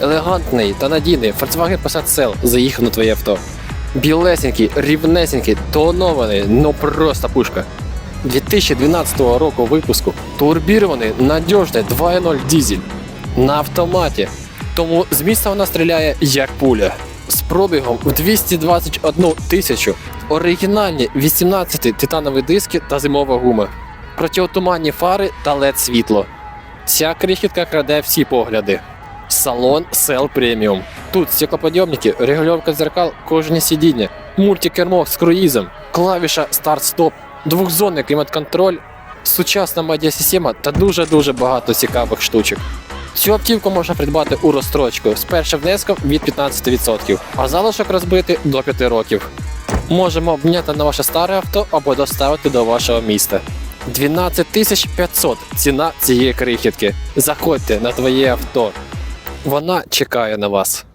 Елегантний та надійний Volkswagen Passat Cell заїхав на твоє авто. Білесенький, рівнесенький, тонований, ну просто пушка. 2012 року випуску турбірований надіжний 2.0 дизель на автоматі. Тому з місця вона стріляє як пуля. З пробігом в 221 тисячу. Оригінальні 18 титанові диски та зимова гума. Протиотуманні фари та LED світло. Ця крихітка краде всі погляди. Салон Cell Premium. Тут стеклоподйомники, регульовка дзеркал, кожне сидіння, мультикермо з круїзом, клавіша старт-стоп, двохзонний клімат-контроль, сучасна медіасистема та дуже-дуже багато цікавих штучок. Цю автівку можна придбати у розстрочку з першим внеском від 15%, а залишок розбити до 5 років. Можемо обміняти на ваше старе авто або доставити до вашого міста. 12 500 ціна цієї крихітки. Заходьте на твоє авто. Вона чекає на вас.